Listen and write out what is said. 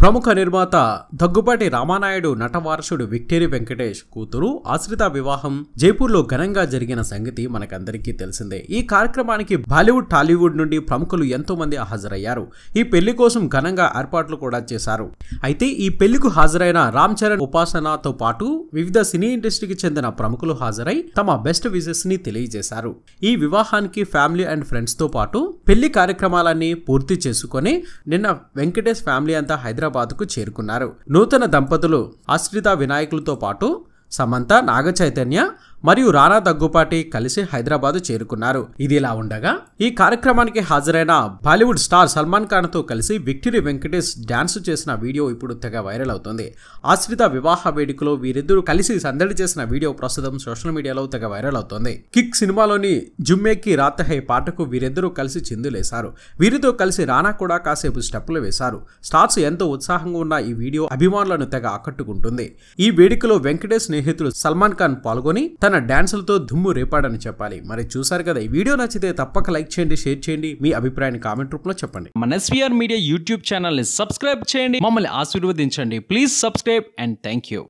ప్రముఖ నిర్మాత దగ్గుపాటి రామానాయుడు నటవారసుడు విక్టేరి వెంకటేష్ కూతురు ఆశ్రిత వివాహం జైపూర్లో ఘనంగా జరిగిన సంగతి మనకందరికీ తెలిసిందే. ఈ కార్యక్రమానికి బాలీవుడ్ టాలీవుడ్ నుండి ప్రముఖులు ఎంతో మంది హాజరయ్యారు. ఈ పెళ్ళి కోసం ఘనంగా ఏర్పాట్లు కూడా చేశారు. అయితే ఈ పెళ్ళికు హాజరైన రామ్ చరణ్ ఉపాసనతో పాటు వివిధ సినీ ఇండస్ట్రీకి చెందిన ప్రముఖులు హాజరై తమ బెస్ట్ విజెస్ని తెలియజేశారు. ఈ వివాహానికి ఫ్యామిలీ అండ్ ఫ్రెండ్స్తో పాటు పెళ్ళి కార్యక్రమాలన్నీ పూర్తి చేసుకొని నిన్న వెంకటేష్ ఫ్యామిలీ అంతా హైదరాబాద్ హైదరాబాద్కు చేరుకున్నారు. నూతన దంపతులు ఆశ్రిత వినాయకులతో పాటు సమంత నాగ చైతన్య మరియు రానా దగ్గుపాటి కలిసి హైదరాబాద్ చేరుకున్నారు. ఇది ఇలా ఉండగా ఈ కార్యక్రమానికి హాజరైన బాలీవుడ్ స్టార్ సల్మాన్ ఖాన్తో కలిసి విక్టరీ వెంకటేష్ డాన్స్ చేసిన వీడియో ఇప్పుడు తెగ వైరల్ అవుతుంది. ఆశ్రిత వివాహ వేడుకలో వీరిద్దరూ కలిసి సందడి చేసిన వీడియో ప్రస్తుతం సోషల్ మీడియాలో తెగ వైరల్ అవుతోంది. కిక్ సినిమాలోని జుమ్మేకి రాతహే పాటకు వీరిద్దరూ కలిసి చిందులేశారు. వీరితో కలిసి రానా కూడా కాసేపు స్టెప్పులు వేశారు. స్టార్స్ ఎంతో ఉత్సాహంగా ఉన్న ఈ వీడియో అభిమానులను తెగ ఆకట్టుకుంటుంది. ఈ వేడుకలో వెంకటేష్ స్నేహితులు సల్మాన్ ఖాన్ పాల్గొని తన డాన్సులతో దుమ్ము రేపాడని చెప్పాలి. మరి చూసారు కదా ఈ వీడియో నచ్చితే తప్పక లైక్ చేయండి షేర్ చేయండి. మీ అభిప్రాయాన్ని కామెంట్ రూపంలో చెప్పండి. మన ఎస్వీఆర్ మీడియా యూట్యూబ్ ఛానల్ని సబ్స్క్రైబ్ చేయండి. మమ్మల్ని ఆశీర్వదించండి. Please subscribe and thank you